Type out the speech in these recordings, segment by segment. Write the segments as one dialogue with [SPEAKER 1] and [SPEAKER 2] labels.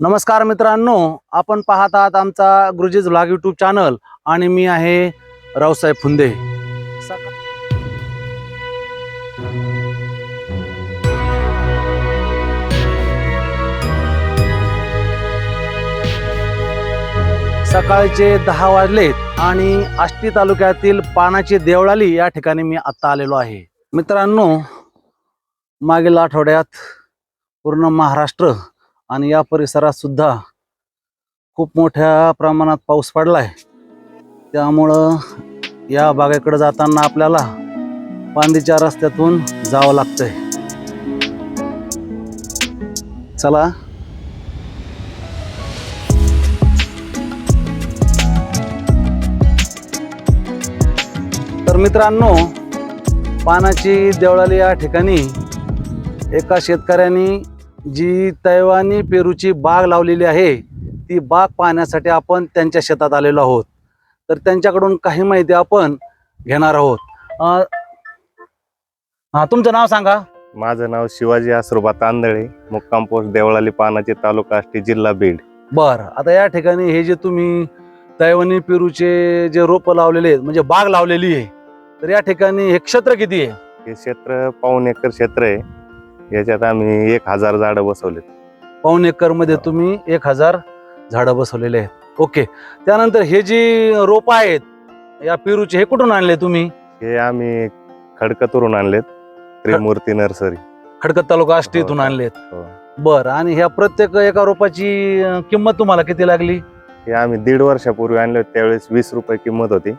[SPEAKER 1] नमस्कार मित्रांनो आपण पाहत आहात आमचा गुरुजीज ब्लॉग यूट्यूब चॅनल आणि मी आहे रावसाहेब फुंदे. सकाळचे दहा वाजलेत आणि आष्टी तालुक्यातील पानाची देवळाली या ठिकाणी मी आत्ता आलेलो आहे. मित्रांनो मागील आठवड्यात पूर्ण महाराष्ट्र आणि या परिसरात सुद्धा खूप मोठ्या प्रमाणात पाऊस पडलाय. त्यामुळं या बागेकडे जाताना आपल्याला पांदीच्या रस्त्यातून जावं लागतंय. चला. तर मित्रांनो पानाची देवळाली या ठिकाणी एका शेतकऱ्यांनी जी तैवानी पेरूची बाग लावलेली आहे ती बाग पाहण्यासाठी आपण त्यांच्या शेतात आलेलो आहोत. तर त्यांच्याकडून काही माहिती आपण घेणार आहोत. हा तुमचं नाव सांगा.
[SPEAKER 2] माझं नाव शिवाजी आसरोबा तांदळे मुक्काम पोस्ट देवळाली पानाचे तालुका आष्टी जिल्हा बीड.
[SPEAKER 1] बर आता या ठिकाणी हे जे तुम्ही तैवानी पेरूचे जे रोपं लावलेले आहेत म्हणजे बाग लावलेली आहे तर या ठिकाणी हे क्षेत्र किती आहे?
[SPEAKER 2] हे क्षेत्र पाऊन एकर क्षेत्र आहे. याच्यात आम्ही एक हजार झाडं बसवलेत.
[SPEAKER 1] पाऊन एकरमध्ये तुम्ही एक हजार झाडं बसवलेले आहेत. ओके. त्यानंतर हे जी रोपं आहेत या पेरूचे हे कुठून आणले तुम्ही?
[SPEAKER 2] हे आम्ही खडकतरून आणलेत त्रिमूर्ती नर्सरी.
[SPEAKER 1] खडकत तालुका आष्टी इथून
[SPEAKER 2] हो.
[SPEAKER 1] आणलेत.
[SPEAKER 2] हो.
[SPEAKER 1] बर आणि ह्या प्रत्येक एका रोपाची अं, किंमत तुम्हाला किती लागली?
[SPEAKER 2] हे आम्ही दीड वर्षापूर्वी आणले होते त्यावेळेस वीस रुपये किंमत होती.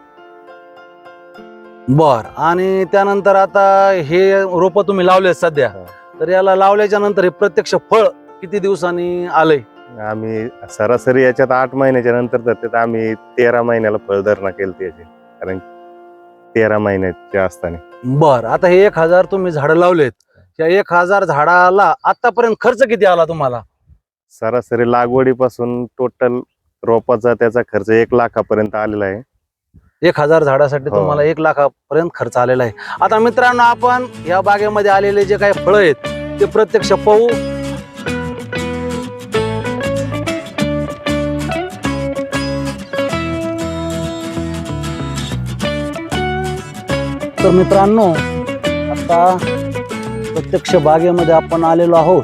[SPEAKER 1] बर आणि त्यानंतर आता हे रोप तुम्ही लावले सध्या.
[SPEAKER 2] हो.
[SPEAKER 1] तर याला लावल्याच्या नंतर हे प्रत्यक्ष फळ किती दिवसांनी आलंय?
[SPEAKER 2] आम्ही सरासरी याच्यात आठ महिन्याच्या नंतर तर त्यात आम्ही तेरा महिन्याला फळधारणा केली त्याची कारण तेरा महिन्याच्या असताना.
[SPEAKER 1] बर आता हे एक हजार तुम्ही झाडं लावलेत. त्या एक हजार झाडाला आतापर्यंत खर्च किती आला तुम्हाला?
[SPEAKER 2] सरासरी लागवडीपासून टोटल रोपाचा त्याचा खर्च एक लाखापर्यंत आलेला आहे.
[SPEAKER 1] एक हजार झाडासाठी
[SPEAKER 2] हो.
[SPEAKER 1] तुम्हाला एक लाखापर्यंत खर्च आलेला आहे. आता मित्रांनो आपण या बागेमध्ये आलेले जे काही फळं आहेत ते प्रत्यक्ष पाहू. तर मित्रांनो आता प्रत्यक्ष बागेमध्ये आपण आलेलो आहोत.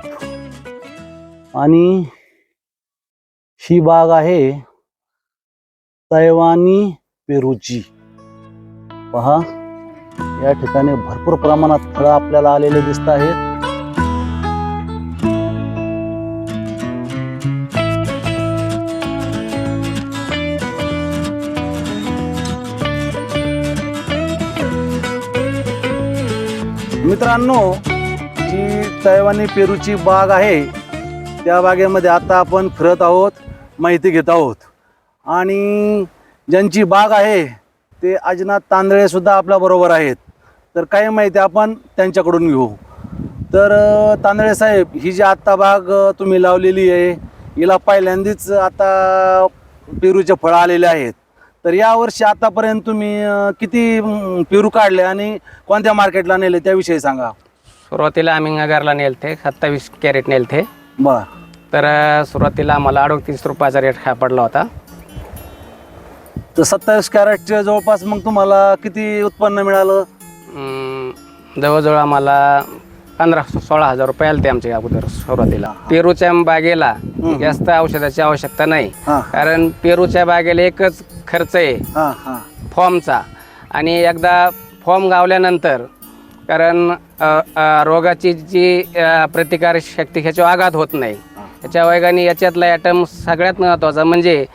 [SPEAKER 1] आणि ही बाग आहे तैवानी पेरूची. पहा या ठिकाणी भरपूर प्रमाणात फळं आपल्याला आलेले दिसत आहेत. मित्रांनो जी तैवानी पेरूची बाग आहे त्या बागेमध्ये आता आपण फिरत आहोत माहिती घेत आहोत. आणि ज्यांची बाग आहे ते अजनाथ तांदळे सुद्धा आपल्या बरोबर आहेत. तर काही माहिती आपण त्यांच्याकडून घेऊ. तर तांदळे साहेब ही जी आत्ता बाग तुम्ही लावलेली आहे हिला पहिल्यांदाच आता पेरूचे फळं आलेले आहेत. तर यावर्षी आतापर्यंत तुम्ही किती पेरू काढले आणि कोणत्या मार्केटला नेले त्याविषयी सांगा.
[SPEAKER 3] सुरुवातीला आम्ही नगरला नेलते सत्तावीस कॅरेट नेलते.
[SPEAKER 1] बर.
[SPEAKER 3] तर सुरुवातीला आम्हाला अडतीस रुपयाचा रेट खा पडला होता.
[SPEAKER 1] तर सत्तावीस कॅरेटच्या जवळपास मग तुम्हाला किती उत्पन्न मिळालं?
[SPEAKER 3] अं, जवळजवळ आम्हाला पंधरा सोळा हजार रुपये आले ते आमच्या अगोदर सुरुवातीला. पेरूच्या बागेला जास्त औषधाची आवश्यकता नाही.
[SPEAKER 1] हां.
[SPEAKER 3] कारण पेरूच्या बागेला एकच खर्च आहे.
[SPEAKER 1] हां हां.
[SPEAKER 3] फॉर्मचा. आणि एकदा फॉर्म गावल्यानंतर कारण अ, अ, रोगाची जी अ, प्रतिकारक शक्ती ह्याच्यावर आघात होत नाही. याच्या वेगाने याच्यातला ॲटम सगळ्यात महत्त्वाचा म्हणजे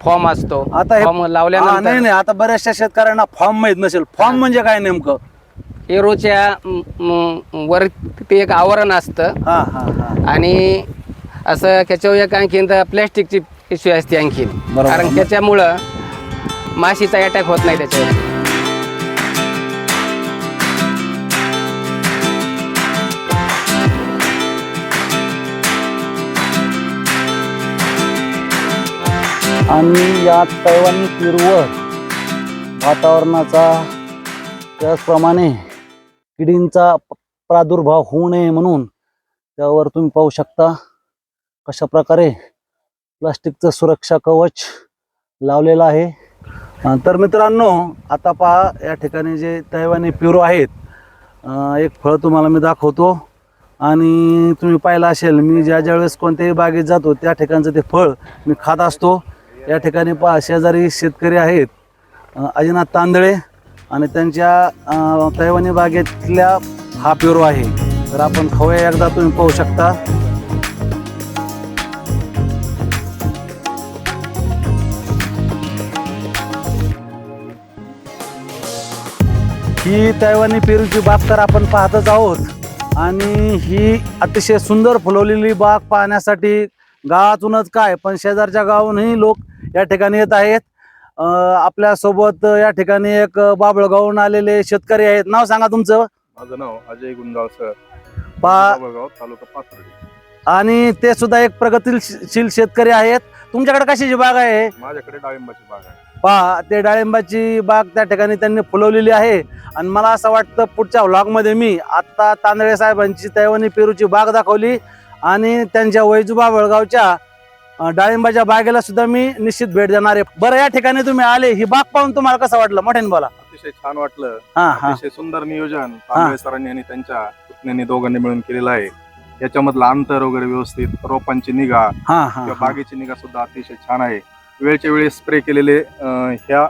[SPEAKER 3] फॉर्म असतो.
[SPEAKER 1] आता हे-
[SPEAKER 3] फॉर्म
[SPEAKER 1] हा,
[SPEAKER 3] लावल्यानंतर
[SPEAKER 1] नाही नाही आता बऱ्याचशा शेतकऱ्यांना फॉर्म माहीत नसेल. फॉर्म म्हणजे काय नेमकं?
[SPEAKER 3] म, म, वर ते एक आवरण असतं.
[SPEAKER 1] हा हा हा.
[SPEAKER 3] आणि असं त्याच्यावर एक आणखीन तर प्लॅस्टिकची पिशवी असते आणखीन.
[SPEAKER 1] बरोबर.
[SPEAKER 3] कारण त्याच्यामुळं माशीचा अटॅक होत नाही त्याच्यावर.
[SPEAKER 1] आणि या तैवानी पेरूवर वातावरणाचा त्याचप्रमाणे किडींचा प्रादुर्भाव होऊ नये म्हणून त्यावर तुम्ही पाहू शकता कशा प्रकारे प्लास्टिकचं सुरक्षा कवच लावलेलं आहे. तर मित्रांनो आता पहा या ठिकाणी जे तैवानी प्युरो आहेत एक फळ तुम्हाला मी दाखवतो. आणि तुम्ही पाहिलं असेल मी ज्या ज्या वेळेस कोणत्याही बागेत जातो त्या ठिकाणचं ते फळ मी खात असतो. या ठिकाणी पा शेजारी शेतकरी आहेत अजिनाथ तांदळे आणि त्यांच्या तैवानी बागेतल्या हा पिरो आहे. तर आपण खवया एकदा तुम्ही पाहू शकता. ही तैवानी पेरूची बाग तर आपण पाहतच आहोत. आणि ही अतिशय सुंदर फुलवलेली बाग पाहण्यासाठी गावातूनच काय पण शेजारच्या गावाहूनही लोक या ठिकाणी येत आहेत. अं, आपल्यासोबत या ठिकाणी एक बाबळगावून आलेले शेतकरी आहेत. नाव सांगा तुमचं.
[SPEAKER 4] माझं नाव अजय गुंजाळ सर
[SPEAKER 1] पा
[SPEAKER 4] बाबळगाव तालुका पाथर्डी.
[SPEAKER 1] आणि ते सुद्धा एक प्रगतीशील शेतकरी आहेत. तुमच्याकडे कशाची बाग आहे?
[SPEAKER 4] माझ्याकडे डाळिंबाची बाग आहे.
[SPEAKER 1] पहा ते डाळिंबाची बाग त्या ठिकाणी त्यांनी फुलवलेली आहे. आणि मला असं वाटतं पुढच्या व्लॉगमध्ये मी आत्ता तांदळे साहेबांची तैवानी पेरूची बाग दाखवली. आणि त्यांच्या वैजुबा वळगावच्या डाळिंबाच्या बागेला सुद्धा मी निश्चित भेट देणार आहे. बरं या ठिकाणी तुम्ही आले ही बाग पाहून तुम्हाला कसं वाटलं? मोठ्याने बोला.
[SPEAKER 4] अतिशय छान वाटलं. अतिशय सुंदर नियोजन सरांनी आणि त्यांच्या पुतण्यांनी दोघांनी मिळून केलेलं आहे. याच्यामधलं अंतर वगैरे व्यवस्थित रोपांची निगा किंवा. बागेची निगा सुद्धा अतिशय छान आहे. वेळच्या वेळी स्प्रे केलेले ह्या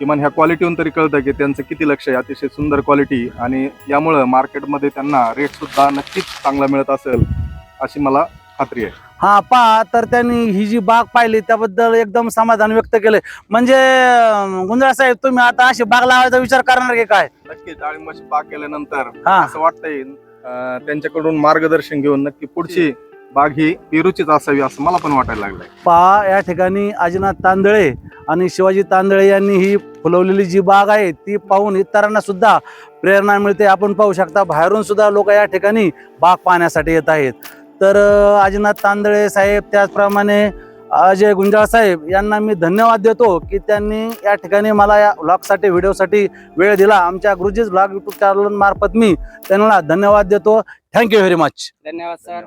[SPEAKER 4] किमान ह्या क्वालिटीहून तरी कळतं की त्यांचं किती लक्ष आहे. अतिशय सुंदर क्वालिटी आणि यामुळं मार्केटमध्ये त्यांना रेट सुद्धा नक्कीच चांगला मिळत असेल. अशी मला खात्री आहे.
[SPEAKER 1] हा पहा तर त्यांनी ही जी बाग पाहिली त्याबद्दल एकदम समाधान व्यक्त केलंय म्हणजे गुंजाळ साहेब तुम्ही आता अशी बाग लावायचा विचार करणार की काय?
[SPEAKER 4] नक्की डाळिंबाची बाग केल्यानंतर
[SPEAKER 1] हा.
[SPEAKER 4] असं वाटतंय अं, त्यांच्याकडून मार्गदर्शन घेऊन नक्की पुढची बाग ही पेरूचीच असावी असं मला पण वाटायला लागलंय.
[SPEAKER 1] पहा या ठिकाणी आजीनाथ तांदळे आणि शिवाजी तांदळे यांनी ही फुलवलेली जी बाग आहे ती पाहून इतरांना सुद्धा प्रेरणा मिळते. आपण पाहू शकता बाहेरून सुद्धा लोक या ठिकाणी बाग पाहण्यासाठी येत आहेत. तर अं, आजीनाथ तांदळे साहेब त्याचप्रमाणे अजय गुंजाळ साहेब यांना मी धन्यवाद देतो की त्यांनी या ठिकाणी मला या व्लॉगसाठी व्हिडिओसाठी वेळ दिला. आमच्या गुरुजीज व्लॉग युट्यूब चॅनल मार्फत मी त्यांना धन्यवाद देतो. थँक्यू व्हेरी मच
[SPEAKER 3] धन्यवाद सर